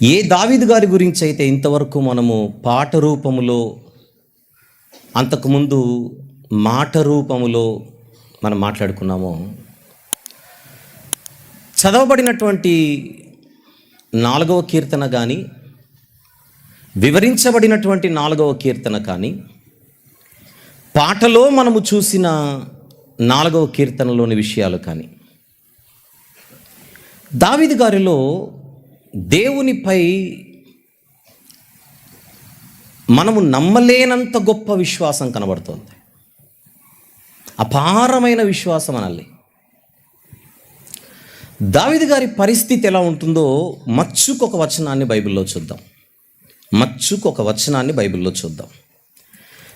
ఏ దావీదు గారి గురించి అయితే ఇంతవరకు మనము పాట రూపములో అంతకుముందు మాట రూపములో మనం మాట్లాడుకున్నామో చదవబడినటువంటి నాలుగవ కీర్తన కానీ వివరించబడినటువంటి నాలుగవ కీర్తన కానీ పాటలో మనము చూసిన నాలుగవ కీర్తనలోని విషయాలు కానీ దావిది గారిలో దేవునిపై మనము నమ్మలేనంత గొప్ప విశ్వాసం కనబడుతోంది. అపారమైన విశ్వాసం అనాలి. దావిది గారి పరిస్థితి ఎలా ఉంటుందో మచ్చుకు ఒక వచనాన్ని బైబిల్లో చూద్దాం. మచ్చుకు ఒక వచనాన్ని బైబిల్లో చూద్దాం.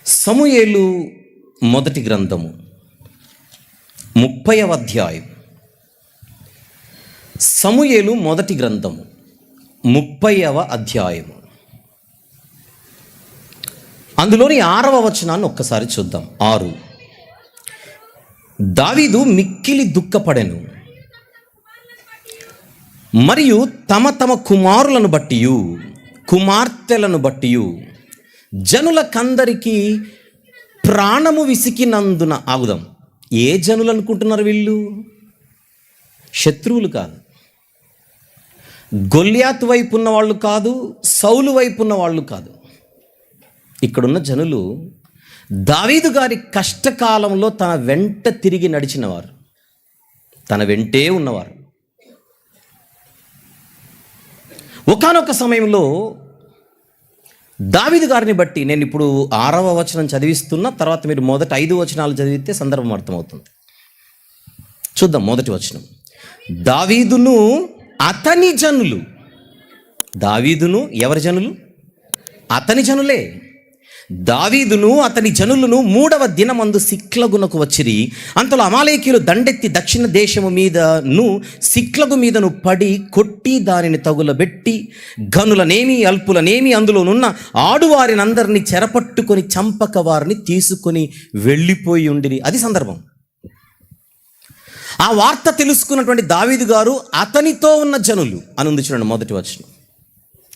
సమూయేలు మొదటి గ్రంథము ముప్పైవ అధ్యాయం. సమూయేలు మొదటి గ్రంథము ముప్పైవ అధ్యాయము. అందులోని ఆరవ వచనాన్ని ఒక్కసారి చూద్దాం. ఆరు. దావీదు మిక్కిలి దుఃఖపడెను. మరియు తమ తమ కుమారులను బట్టి కుమార్తెలను బట్టి జనులకందరికీ ప్రాణము విసికినందున ఆగుదాం. ఏ జనులు అనుకుంటున్నారు వీళ్ళు? శత్రువులు కాదు. గొల్యాత్ వైపు ఉన్న వాళ్ళు కాదు సౌలు వైపు ఉన్న వాళ్ళు కాదు. ఇక్కడున్న జనులు దావీదు గారి కష్టకాలంలో తన వెంట తిరిగి నడిచినవారు. తన వెంటే ఉన్నవారు. ఒకానొక సమయంలో దావిదు గారిని బట్టి నేను ఇప్పుడు ఆరవ వచనం చదివిస్తున్నా తర్వాత మీరు మొదటి ఐదు వచనాలు చదివితే సందర్భం అర్థమవుతుంది. చూద్దాం మొదటి వచనం. దావీదును అతని జనులు. దావీదును ఎవరి జనులు? అతని జనులే. దావీదును అతని జనులను మూడవ దినమందు సిక్లగునకు వచ్చిరి. అంతలో అమాలేకీయులు దండెత్తి దక్షిణ దేశము మీదను సిక్లగు మీదను పడి కొట్టి దానిని తగులబెట్టి గనులనేమి అల్పులనేమి అందులోనున్న ఆడువారినందరినీ చెరపట్టుకొని చంపక వారిని తీసుకొని వెళ్ళిపోయి ఉండిరి. అది సందర్భం. ఆ వార్త తెలుసుకున్నటువంటి దావీదు గారు అతనితో ఉన్న జనులు అని ఉంది చూడండి మొదటి వచనం.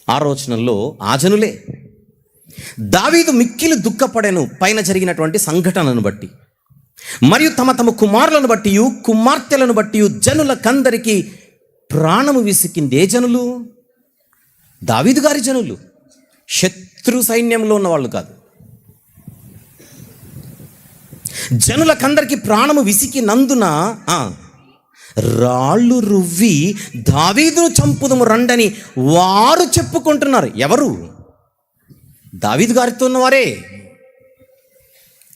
ఆరో వచనంలో ఆ జనులే. దావీదు మిక్కిలి దుఃఖపడెను పైన జరిగినటువంటి సంఘటనను బట్టి. మరియు తమ తమ కుమారులను బట్టి కుమార్తెలను బట్టి జనులకందరికీ ప్రాణము విసికింది ఏ జనులు? దావీదు గారి జనులు. శత్రు సైన్యంలో ఉన్న వాళ్ళు కాదు. జనులకందరికి ప్రాణము విసికి నందున ఆ, రాళ్ళు రువ్వి దావీదును చంపుదము రండని వారు చెప్పుకుంటున్నారు. ఎవరు? దావీదు గారితో ఉన్నవారే?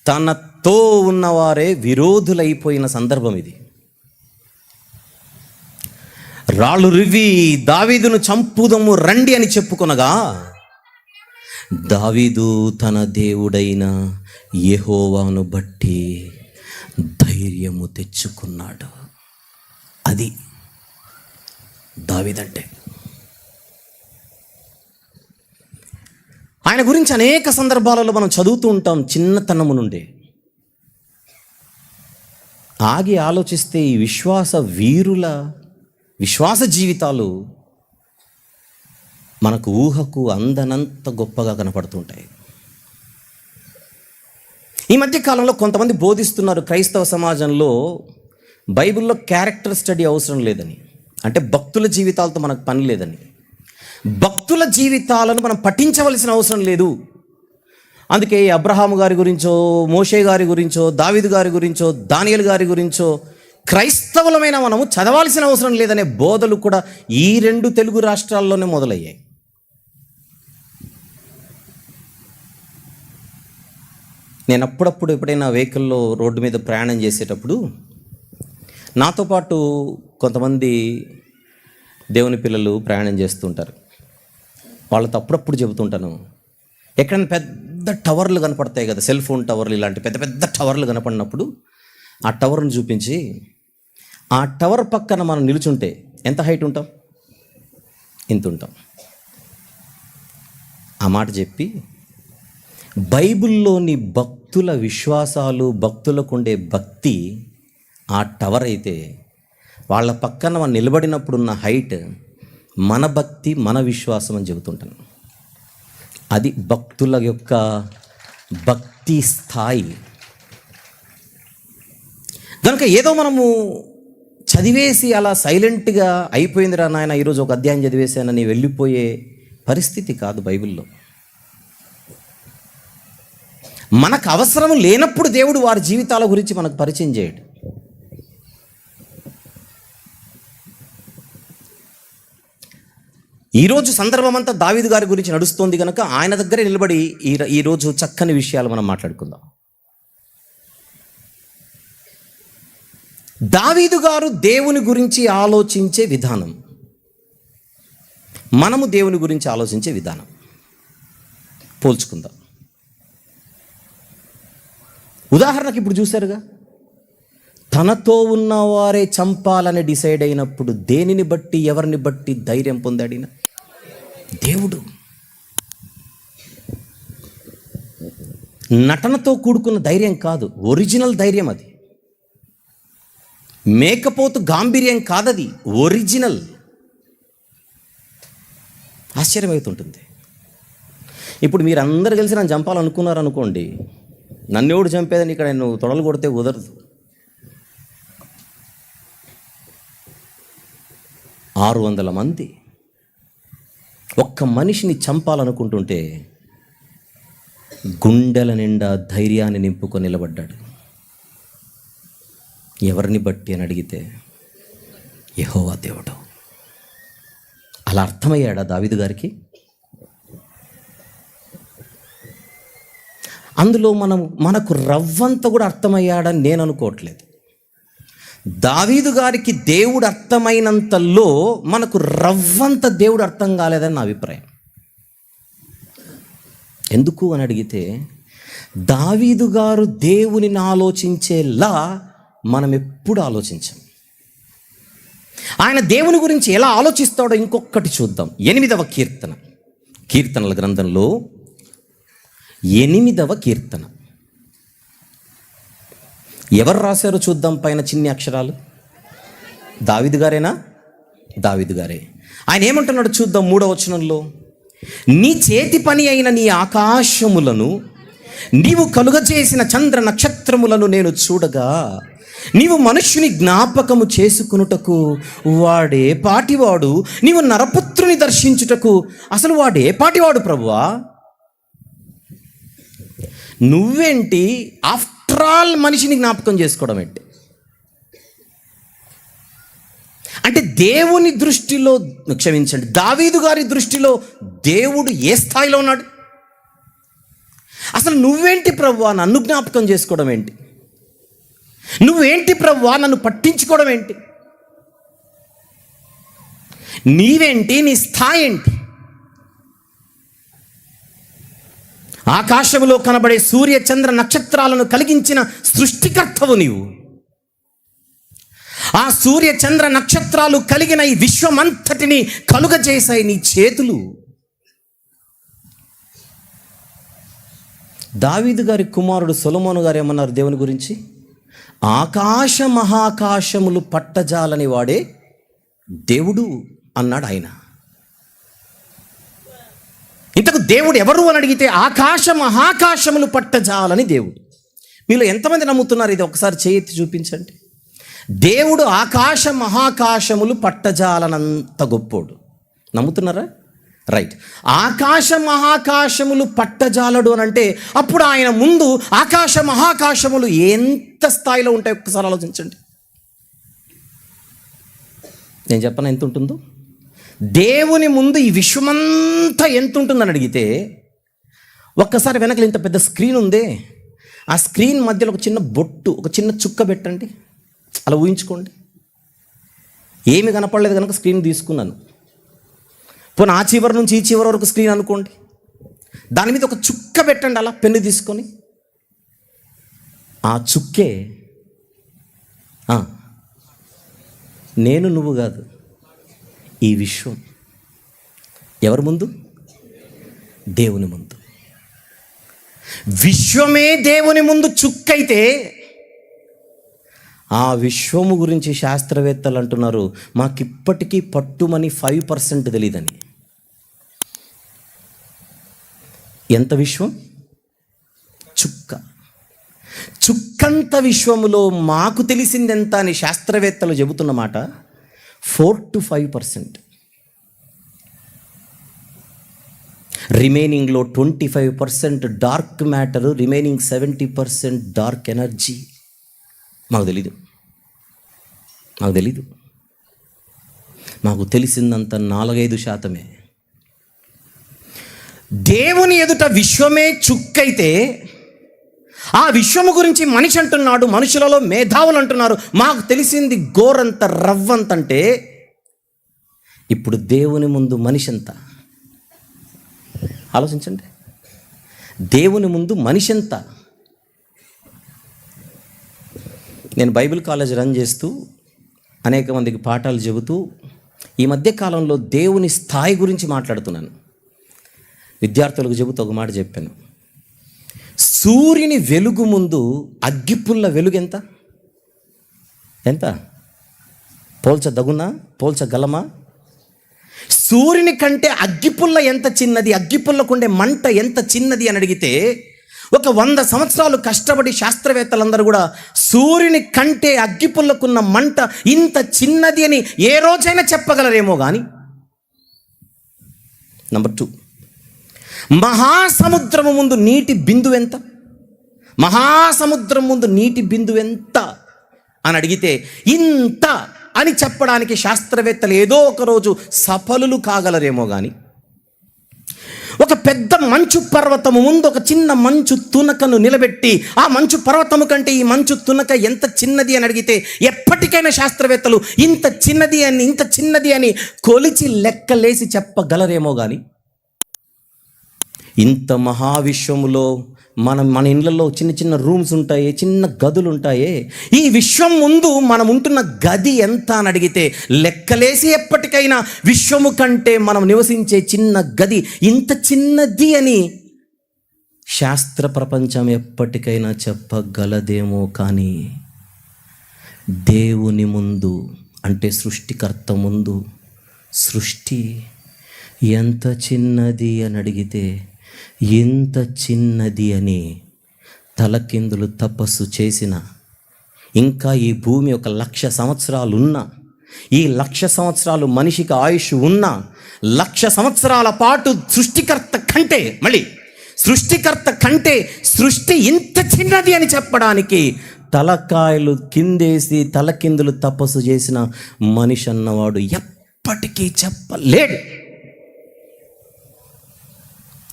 తనతో ఉన్నవారే విరోధులైపోయిన సందర్భం ఇది. రాళ్ళు రువ్వి దావీదును చంపుదము రండి అని చెప్పుకొనగా దావీదు తన దేవుడైన యెహోవాను బట్టి ధైర్యము తెచ్చుకున్నాడు. అది దావీదంటే. ఆయన గురించి అనేక సందర్భాలలో మనం చదువుతూ ఉంటాం చిన్నతనము నుండే. ఆగి ఆలోచిస్తే ఈ విశ్వాస వీరుల విశ్వాస జీవితాలు మనకు ఊహకు అందనంత గొప్పగా కనపడుతుంటాయి. ఈ మధ్య కాలంలో కొంతమంది బోధిస్తున్నారు క్రైస్తవ సమాజంలో బైబిల్లో క్యారెక్టర్ స్టడీ అవసరం లేదని. అంటే భక్తుల జీవితాలతో మనకు పని లేదని. భక్తుల జీవితాలను మనం పఠించవలసిన అవసరం లేదు. అందుకే అబ్రహాము గారి గురించో మోషే గారి గురించో దావిదు గారి గురించో దానియల్ గారి గురించో క్రైస్తవులమైన మనము చదవాల్సిన అవసరం లేదనే బోధలు కూడా ఈ రెండు తెలుగు రాష్ట్రాల్లోనే మొదలయ్యాయి. నేను అప్పుడప్పుడు ఎప్పుడైనా వెహికల్లో రోడ్డు మీద ప్రయాణం చేసేటప్పుడు నాతో పాటు కొంతమంది దేవుని పిల్లలు ప్రయాణం చేస్తుంటారు. వాళ్ళతో అప్పుడప్పుడు చెబుతుంటాను. ఎక్కడైనా పెద్ద టవర్లు కనపడతాయి కదా సెల్ ఫోన్ టవర్లు ఇలాంటి పెద్ద పెద్ద టవర్లు కనపడినప్పుడు ఆ టవర్ను చూపించి ఆ టవర్ పక్కన మనం నిలుచుంటే ఎంత హైట్ ఉంటాం? ఇంత ఉంటాం ఆ మాట చెప్పి బైబిల్లోని భక్తుల విశ్వాసాలు భక్తులకు ఉండే భక్తి ఆ టవర్ అయితే వాళ్ళ పక్కన మనం నిలబడినప్పుడున్న హైట్ మన భక్తి మన విశ్వాసం అని చెబుతుంటాను. అది భక్తుల యొక్క భక్తి స్థాయి. కనుక ఏదో మనము చదివేసి అలా సైలెంట్గా అయిపోయిందిరా నాయన ఈరోజు ఒక అధ్యాయం చదివేశానని వెళ్ళిపోయే పరిస్థితి కాదు బైబిల్లో. మనకు అవసరం లేనప్పుడు దేవుడు వారి జీవితాల గురించి మనకు పరిచయం చేయడు. ఈరోజు సందర్భం అంతా దావీదు గారి గురించి నడుస్తోంది కనుక ఆయన దగ్గరే నిలబడి ఈ ఈరోజు చక్కని విషయాలు మనం మాట్లాడుకుందాం. దావీదు గారు దేవుని గురించి ఆలోచించే విధానం. మనము దేవుని గురించి ఆలోచించే విధానం. పోల్చుకుందాం. ఉదాహరణకి ఇప్పుడు చూశారుగా తనతో ఉన్నవారే చంపాలని డిసైడ్ అయినప్పుడు దేనిని బట్టి ఎవరిని బట్టి ధైర్యం పొందాడిన దేవుడు. నటనతో కూడుకున్న ధైర్యం కాదు ఒరిజినల్ ధైర్యం అది. మేకపోతు గాంభీర్యం కాదది ఒరిజినల్. ఆశ్చర్యమవుతుంటుంది. ఇప్పుడు మీరందరూ కలిసి నన్ను చంపాలనుకున్నారు అనుకోండి నన్ను ఎవడు చంపేదని ఇక్కడ నువ్వు తొడలు కొడితే కుదరదు. ఆరు వందల మంది ఒక్క మనిషిని చంపాలనుకుంటుంటే గుండెల నిండా ధైర్యాన్ని నింపుకొని నిలబడ్డాడు. ఎవరిని బట్టి అని అడిగితే యహోవా దేవుడు. అలా అర్థమయ్యాడా దావిదు గారికి? అందులో మనం మనకు రవ్వంత కూడా అర్థమయ్యాడని నేను అనుకోవట్లేదు. దావీదు గారికి దేవుడు అర్థమైనంతలో మనకు రవ్వంత దేవుడు అర్థం కాలేదని నా అభిప్రాయం. ఎందుకు అని అడిగితే దావీదు గారు దేవునిని ఆలోచించేలా మనం ఎప్పుడు ఆలోచించం. ఆయన దేవుని గురించి ఎలా ఆలోచిస్తాడో ఇంకొకటి చూద్దాం. ఎనిమిదవ కీర్తన. కీర్తనల గ్రంథంలో ఎనిమిదవ కీర్తన. ఎవరు రాశారో చూద్దాం పైన చిన్ని అక్షరాలు. దావిదు గారేనా? దావిదు గారే. ఆయన ఏమంటున్నాడు చూద్దాం మూడవ వచనంలో. నీ చేతి పని అయిన నీ ఆకాశములను నీవు కలుగజేసిన చంద్ర నక్షత్రములను నేను చూడగా నీవు మనుష్యుని జ్ఞాపకము చేసుకునుటకు వాడే పాటివాడు నీవు నరపుత్రుని దర్శించుటకు అసలు వాడే పాటివాడు ప్రభువా? నువ్వేంటి? ఆఫ్టర్ ఆల్ మనిషిని జ్ఞాపకం చేసుకోవడం ఏంటి? అంటే దేవుని దృష్టిలో క్షమించండి దావీదు గారి దృష్టిలో దేవుడు ఏ స్థాయిలో ఉన్నాడు? అసలు నువ్వేంటి ప్రవ్వా నన్ను జ్ఞాపకం చేసుకోవడం ఏంటి? నువ్వేంటి ప్రవ్వా నన్ను పట్టించుకోవడం ఏంటి? నీవేంటి? నీ స్థాయి ఏంటి? ఆకాశములో కనబడే సూర్య చంద్ర నక్షత్రాలను కలిగించిన సృష్టికర్తవు నీవు. ఆ సూర్య చంద్ర నక్షత్రాలు కలిగిన ఈ విశ్వమంతటిని కలుగజేశాయి నీ చేతులు. దావీదు గారి కుమారుడు సొలమోను గారు ఏమన్నారు దేవుని గురించి? ఆకాశ మహాకాశములు పట్టజాలని వాడే దేవుడు అన్నాడు ఆయన. ఇంతకు దేవుడు ఎవరు అని అడిగితే ఆకాశ మహాకాశములు పట్టజాలని దేవుడు. మీలో ఎంతమంది నమ్ముతున్నారు? ఇది ఒకసారి చేయెత్తి చూపించండి. దేవుడు ఆకాశ మహాకాశములు పట్టజాలనంత గొప్పోడు. నమ్ముతున్నారా? రైట్. ఆకాశ మహాకాశములు పట్టజాలడు అని అంటే అప్పుడు ఆయన ముందు ఆకాశ మహాకాశములు ఎంత స్థాయిలో ఉంటాయి ఒక్కసారి ఆలోచించండి. నేను చెప్పను ఎంత ఉంటుందో? దేవుని ముందు ఈ విశ్వమంతా ఎంత ఉంటుందని అడిగితే ఒక్కసారి వెనకలు ఇంత పెద్ద స్క్రీన్ ఉందే? ఆ స్క్రీన్ మధ్యలో ఒక చిన్న బొట్టు ఒక చిన్న చుక్క పెట్టండి. అలా ఊహించుకోండి. ఏమి కనపడలేదు కనుక స్క్రీన్ తీసుకున్నాను. పోనీ ఆ చివరి నుంచి ఈ చివరి వరకు స్క్రీన్ అనుకోండి. దాని మీద ఒక చుక్క పెట్టండి అలా పెన్ను తీసుకొని. ఆ చుక్కే నేను నువ్వు కాదు. ఈ విశ్వం ఎవరి ముందు? దేవుని ముందు. విశ్వమే దేవుని ముందు చుక్కైతే ఆ విశ్వము గురించి శాస్త్రవేత్తలు అంటున్నారు. మాకిప్పటికీ పట్టుమని ఫైవ్ పర్సెంట్ తెలియదని ఎంత విశ్వం? చుక్క. చుక్కంత విశ్వములో మాకు తెలిసిందెంత అని శాస్త్రవేత్తలు చెబుతున్నమాట four to five percent. రిమైనింగ్లో twenty five percent dark matter remaining seventy percent dark energy మాకు తెలీదు. మాకు తెలీదు. మాకు తెలిసిందంత నాలుగైదు శాతమే. దేవుని ఎదుట విశ్వమే చుక్కైతే ఆ విశ్వము గురించి మనిషి అంటున్నాడు మనుషులలో మేధావులు అంటున్నారు. మాకు తెలిసింది గోరంత రవ్వంతంటే ఇప్పుడు దేవుని ముందు మనిషి ఎంత? ఆలోచించండి. దేవుని ముందు మనిషి ఎంత? నేను బైబిల్ కాలేజ్ రన్ చేస్తూ అనేక మందికి పాఠాలు చెబుతూ ఈ మధ్య కాలంలో దేవుని స్థాయి గురించి మాట్లాడుతున్నాను. విద్యార్థులకు చెబుతూ ఒక మాట చెప్పాను. సూర్యుని వెలుగు ముందు అగ్గిపుల్ల వెలుగు ఎంత? ఎంత? పోల్చదగునా పోల్చగలమా సూర్యుని కంటే అగ్గిపుల్ల ఎంత చిన్నది? అగ్గిపుల్లకుండే మంట ఎంత చిన్నది అని అడిగితే ఒక వంద సంవత్సరాలు కష్టపడి శాస్త్రవేత్తలందరూ కూడా సూర్యుని కంటే అగ్గిపుల్లకున్న మంట ఇంత చిన్నది అని ఏ రోజైనా చెప్పగలరేమో కానీ నంబర్ టూ మహాసముద్రము ముందు నీటి బిందువు ఎంత? మహాసముద్రం ముందు నీటి బిందు ఎంత? అని అడిగితే ఇంత అని చెప్పడానికి శాస్త్రవేత్తలు ఏదో ఒకరోజు సఫలులు కాగలరేమో కానీ ఒక పెద్ద మంచు పర్వతము ముందు ఒక చిన్న మంచు తునకను నిలబెట్టి ఆ మంచు పర్వతము కంటే ఈ మంచు తునక ఎంత చిన్నది అని అడిగితే ఎప్పటికైనా శాస్త్రవేత్తలు ఇంత చిన్నది అని ఇంత చిన్నది అని కొలిచి లెక్కలేసి చెప్పగలరేమో కానీ ఇంత మహావిశ్వములో మనం మన ఇళ్ళల్లో చిన్న చిన్న రూమ్స్ ఉంటాయి చిన్న గదులు ఉంటాయి. ఈ విశ్వం ముందు మనం ఉంటున్న గది ఎంత అని అడిగితే లెక్కలేసి ఎప్పటికైనా విశ్వము కంటే మనం నివసించే చిన్న గది ఇంత చిన్నది అని శాస్త్ర ప్రపంచం ఎప్పటికైనా చెప్పగలదేమో కానీ దేవుని ముందు అంటే సృష్టికర్త ముందు సృష్టి ఎంత చిన్నది అని అడిగితే ఎంత చిన్నది అని తలకిందులు తపస్సు చేసిన ఇంకా ఈ భూమి ఒక లక్ష సంవత్సరాలు ఉన్నా ఈ లక్ష సంవత్సరాలు మనిషికి ఆయుష్ ఉన్నా లక్ష సంవత్సరాల పాటు సృష్టికర్త కంటే మళ్ళీ సృష్టికర్త కంటే సృష్టి ఇంత చిన్నది అని చెప్పడానికి తలకాయలు కిందేసి తలకిందులు తపస్సు చేసిన మనిషి అన్నవాడు ఎప్పటికీ చెప్పలేడు.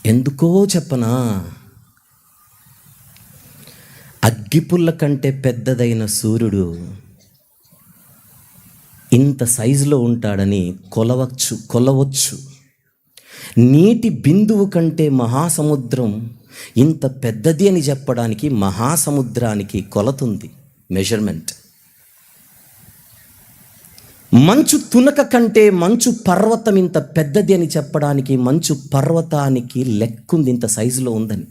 ఎందుకో చెప్పనా? అగ్గిపుల్ల కంటే పెద్దదైన సూర్యుడు ఇంత సైజులో ఉంటాడని కొలవచ్చు కొలవచ్చు. నీటి బిందువు కంటే మహాసముద్రం ఇంత పెద్దది అని చెప్పడానికి మహాసముద్రానికి కొలతుంది. మెజర్మెంట్ మంచు తునక కంటే మంచు పర్వతం ఇంత పెద్దది అని చెప్పడానికి మంచు పర్వతానికి లెక్కుంది ఇంత సైజులో ఉందని.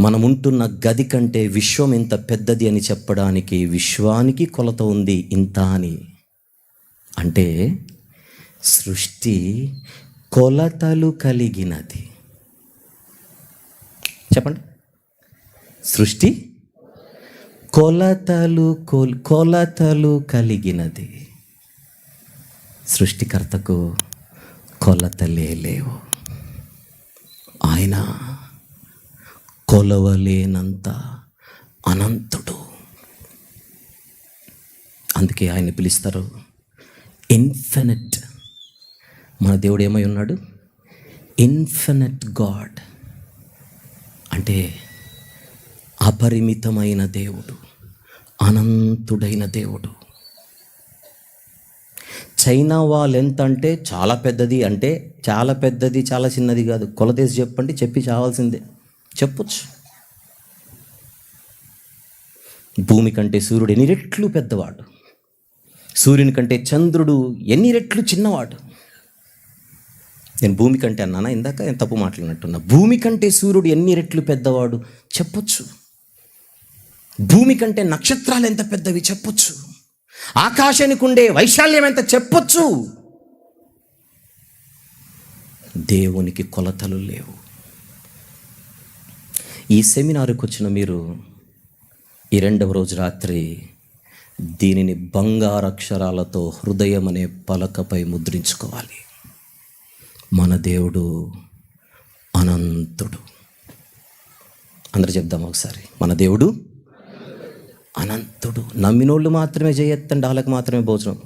మనం ఉంటున్న గది కంటే విశ్వం ఇంత పెద్దది అని చెప్పడానికి విశ్వానికి కొలత ఉంది ఇంత అని. అంటే సృష్టి కొలతలు కలిగినది. చెప్పండి. సృష్టి కొలతలు కొల్ కొలతలు కలిగినది. సృష్టికర్తకు కొలతలే లేవు. ఆయన కొలవలేనంత అనంతుడు. అందుకే ఆయన పిలుస్తారు ఇన్ఫినిట్. మన దేవుడు ఏమై ఉన్నాడు? Infinite god. అంటే అపరిమితమైన దేవుడు అనంతుడైన దేవుడు. చైనా వాళ్ళు ఎంత అంటే చాలా పెద్దది అంటే చాలా పెద్దది చాలా చిన్నది కాదు. కొలతేసి చెప్పండి చెప్పి చావాల్సిందే. చెప్పొచ్చు. భూమి కంటే సూర్యుడు ఎన్ని రెట్లు పెద్దవాడు? సూర్యుని కంటే చంద్రుడు ఎన్ని రెట్లు చిన్నవాడు? నేను భూమి కంటే అన్నానా? ఇందాక నేను తప్పు మాట్లాడినట్టున్నా. భూమి కంటే సూర్యుడు ఎన్ని రెట్లు పెద్దవాడు? చెప్పొచ్చు. భూమి కంటే నక్షత్రాలు ఎంత పెద్దవి చెప్పొచ్చు? ఆకాశానికి ఉండే వైశాల్యం ఎంత చెప్పొచ్చు? దేవునికి కొలతలు లేవు. ఈ సెమినార్కి వచ్చిన మీరు ఈ రెండవ రోజు రాత్రి దీనిని బంగారక్షరాలతో హృదయం అనే పలకపై ముద్రించుకోవాలి. మన దేవుడు అనంతుడు. అందరు చెప్దాం ఒకసారి. మన దేవుడు అనంతుడు. నమ్మినోళ్ళు మాత్రమే చేయొత్తండి వాళ్ళకి మాత్రమే భోజనం.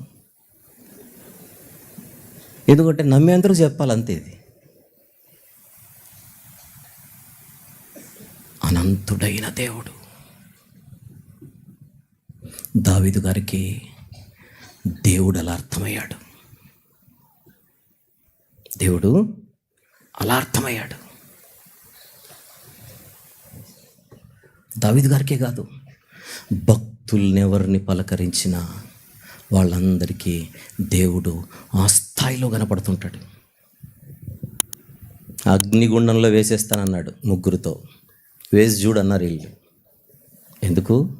ఎందుకంటే నమ్మేందరూ చెప్పాలి అంతే ఇది. అనంతుడైన దేవుడు. దావిదు గారికి దేవుడు అలా అర్థమయ్యాడు. దేవుడు అలా అర్థమయ్యాడు. దావిదు గారికే కాదు. భక్తుల్ని ఎవరిని పలకరించినా వాళ్ళందరికీ దేవుడు ఆ స్థాయిలో కనపడుతుంటాడు. అగ్నిగుండంలో వేసేస్తానన్నాడు ముగ్గురితో. వేసి చూడన్నారు వీళ్ళు ఎందుకు?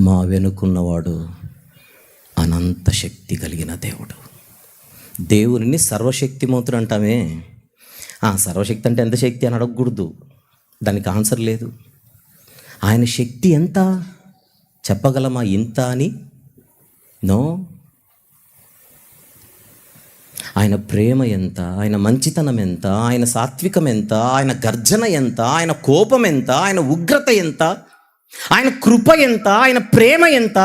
మా వెనుకున్నవాడు అనంత శక్తి కలిగిన దేవుడు. దేవుని సర్వశక్తిమంతుడు అంటామే. ఆ సర్వశక్తి అంటే ఎంత శక్తి అని అడగకూడదు. దానికి ఆన్సర్ లేదు. ఆయన శక్తి ఎంత? చెప్పగలమా ఇంత అని నో ఆయన ప్రేమ ఎంత ఆయన మంచితనం ఎంత ఆయన సాత్వికం ఎంత ఆయన గర్జన ఎంత ఆయన కోపం ఎంత ఆయన ఉగ్రత ఎంత ఆయన కృప ఎంత ఆయన ప్రేమ ఎంత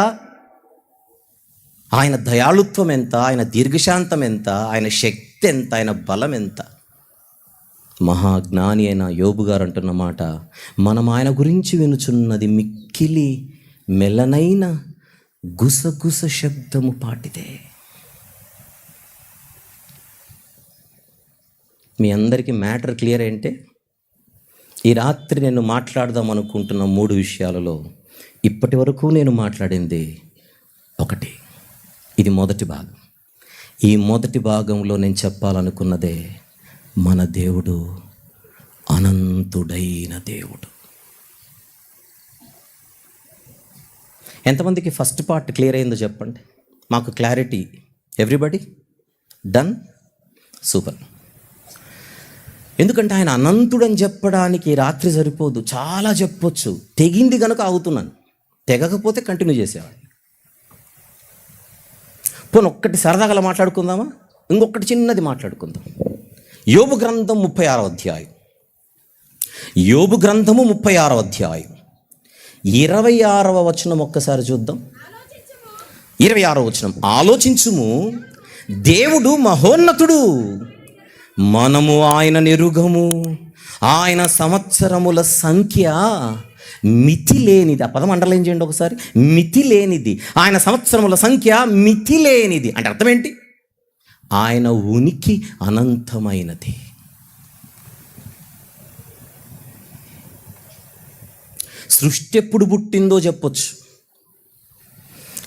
ఆయన దయాళుత్వం ఎంత ఆయన దీర్ఘశాంతం ఎంత ఆయన శక్తి ఎంత ఆయన బలం ఎంత మహాజ్ఞాని అయిన యోబు గారు అంటున్న మాట మనం ఆయన గురించి వినుచున్నది మిక్కిలి మెల్లనైన గుసగుస శబ్దము పాటిదే మీ అందరికీ మ్యాటర్ క్లియర్ ఏంటే ఈ రాత్రి నేను మాట్లాడదాం అనుకుంటున్న మూడు విషయాలలో ఇప్పటి వరకు నేను మాట్లాడింది ఒకటి. ఇది మొదటి భాగం. ఈ మొదటి భాగంలో నేను చెప్పాలనుకున్నదే మన దేవుడు అనంతుడైన దేవుడు. ఎంతమందికి ఫస్ట్ పార్ట్ క్లియర్ అయిందో చెప్పండి. మాకు క్లారిటీ. ఎవ్రీబడి? డన్? సూపర్. ఎందుకంటే ఆయన అనంతుడని చెప్పడానికి రాత్రి సరిపోదు. చాలా చెప్పొచ్చు. తెగింది కనుక అవుతున్నాను తెగకపోతే కంటిన్యూ చేసేవాడిని. పోనీ ఒక్కటి సరదాగా మాట్లాడుకుందామా? ఇంకొకటి చిన్నది మాట్లాడుకుందాం. యోబు గ్రంథం ముప్పై ఆరో అధ్యాయం. యోబు గ్రంథము ముప్పై ఆరో అధ్యాయం. ఇరవై ఆరవ వచనం ఒక్కసారి చూద్దాం. ఇరవై ఆరవ వచనం. ఆలోచించుము. దేవుడు మహోన్నతుడు. మనము ఆయన నిరుగము. ఆయన సంవత్సరముల సంఖ్య మితి లేనిది ఆ పదం అండర్లైన్ చేయండి ఒకసారి. మితి లేనిది ఆయన సంవత్సరముల సంఖ్య మితి లేనిది అంటే అర్థం ఏంటి? ఆయన ఉనికి అనంతమైనది. సృష్టి ఎప్పుడు పుట్టిందో చెప్పొచ్చు.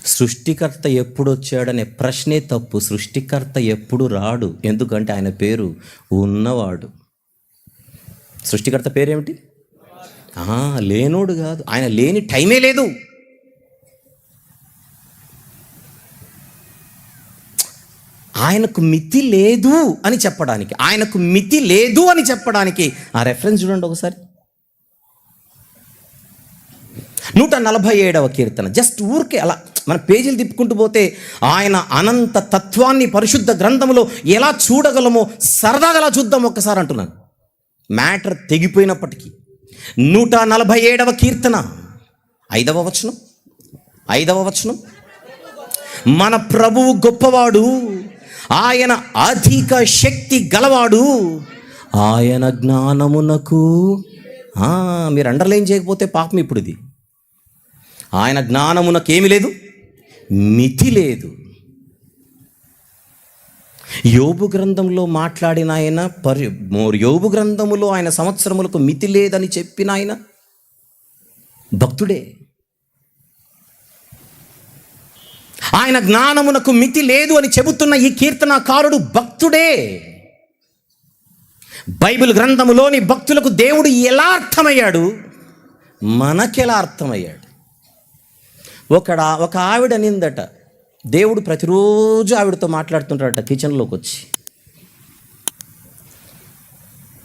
సృష్టికర్త ఎప్పుడు వచ్చాడనే ప్రశ్నే తప్పు. సృష్టికర్త ఎప్పుడు రాడు? ఎందుకంటే ఆయన పేరు ఉన్నవాడు. సృష్టికర్త పేరేమిటి? ఆ, లేనోడు కాదు. ఆయన లేని టైమే లేదు. ఆయనకు మితి లేదు అని చెప్పడానికి ఆయనకు మితి లేదు అని చెప్పడానికి. ఆ రెఫరెన్స్ చూడండి ఒకసారి. నూట నలభై ఏడవ కీర్తన. జస్ట్ ఊరికే అలా మన పేజీలు తిప్పుకుంటూ పోతే ఆయన అనంత తత్వాన్ని పరిశుద్ధ గ్రంథంలో ఎలా చూడగలమో సరదాగా అలా చూద్దాం ఒక్కసారి అంటున్నాను మ్యాటర్ తెగిపోయినప్పటికీ నూట నలభై ఏడవ కీర్తన. ఐదవ వచనం? ఐదవ వచనం? మన ప్రభువు గొప్పవాడు ఆయన అధిక శక్తి గలవాడు ఆయన జ్ఞానమునకు మీరు అండర్లైన్ చేయకపోతే పాపం ఇప్పుడు ఇది ఆయన జ్ఞానమునకేమి లేదు మితి లేదు. యోబు గ్రంథంలో మాట్లాడిన ఆయన పరి యోబు గ్రంథములో ఆయన సంవత్సరములకు మితి లేదని చెప్పిన ఆయన భక్తుడే. ఆయన జ్ఞానమునకు మితి లేదు అని చెబుతున్న ఈ కీర్తనకారుడు భక్తుడే. బైబిల్ గ్రంథములోని భక్తులకు దేవుడు ఎలా అర్థమయ్యాడు? మనకెలా అర్థమయ్యాడు? ఒకడ ఒక ఆవిడ అనిందట. దేవుడు ప్రతిరోజు ఆవిడతో మాట్లాడుతుంటాడట కిచెన్లోకి వచ్చి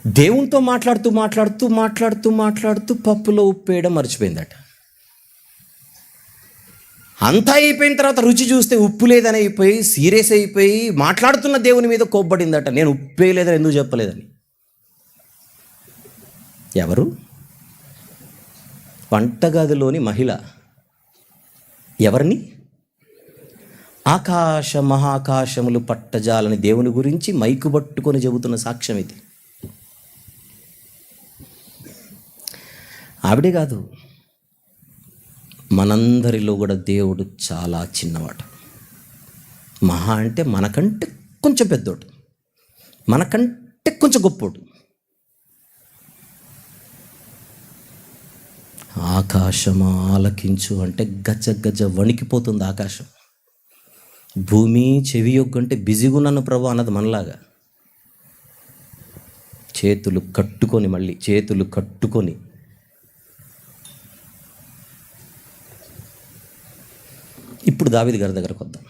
దేవునితో మాట్లాడుతూ మాట్లాడుతూ మాట్లాడుతూ మాట్లాడుతూ పప్పులో ఉప్పు వేయడం మర్చిపోయిందట. అంతా అయిపోయిన తర్వాత రుచి చూస్తే ఉప్పు లేదని అయిపోయి సీరియస్ అయిపోయి మాట్లాడుతున్న దేవుని మీద కోప్పడిందట. నేను ఉప్పు వేయలేదని ఎందుకు చెప్పలేదని. ఎవరు? వంటగదిలోని మహిళ. ఎవరిని? ఆకాశ మహాకాశములు పట్టజాలని దేవుని గురించి మైకు పట్టుకొని చెబుతున్న సాక్ష్యం ఇది. ఆవిడే కాదు మనందరిలో కూడా దేవుడు చాలా చిన్నవాడు. మహా అంటే మనకంటే కొంచెం పెద్దోడు. మనకంటే కొంచెం గొప్పోడు. ఆకాశమా ఆలకించు అంటే గజ గజ వణికిపోతుంది ఆకాశం. భూమి చెవి యొగ్గంటే బిజీగా ఉన్నాను ప్రభు అన్నది మనలాగా. చేతులు కట్టుకొని మళ్ళీ చేతులు కట్టుకొని. ఇప్పుడు దావిది గారి దగ్గరకు వద్దాం.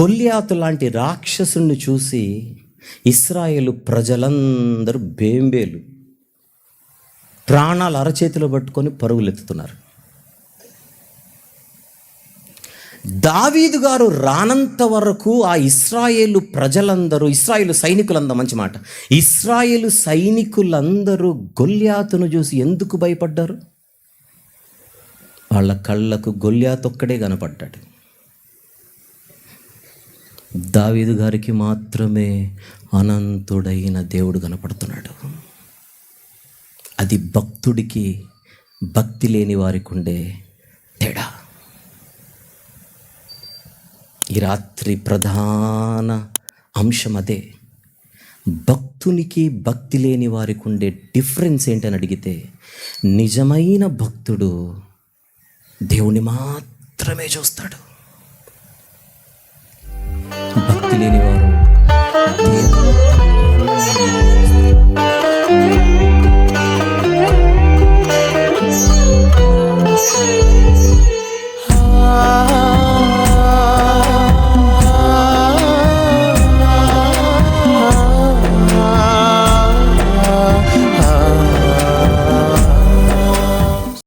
గొల్లియాతు లాంటి రాక్షసుని చూసి ఇస్రాయేలు ప్రజలందరూ బేంబేలు. ప్రాణాలు అరచేతిలో పట్టుకొని పరుగులెత్తుతున్నారు దావీదు గారు రానంత వరకు ఆ ఇస్రాయేలు ప్రజలందరూ ఇస్రాయేలు సైనికులందరూ మంచి మాట ఇస్రాయేలు సైనికులందరూ గొల్యాతును చూసి ఎందుకు భయపడ్డారు? వాళ్ళ కళ్ళకు గొల్యాతొక్కడే కనపడ్డాడు. దావీదు గారికి మాత్రమే అనంతుడైన దేవుడు కనపడుతున్నాడు. అది భక్తుడికి భక్తి లేని వారికి ఉండే తేడా. ఈ రాత్రి ప్రధాన అంశం అదే. భక్తునికి భక్తి లేని వారికి ఉండే డిఫరెన్స్ ఏంటని అడిగితే నిజమైన భక్తుడు దేవుని మాత్రమే చూస్తాడు. భక్తి లేనివారు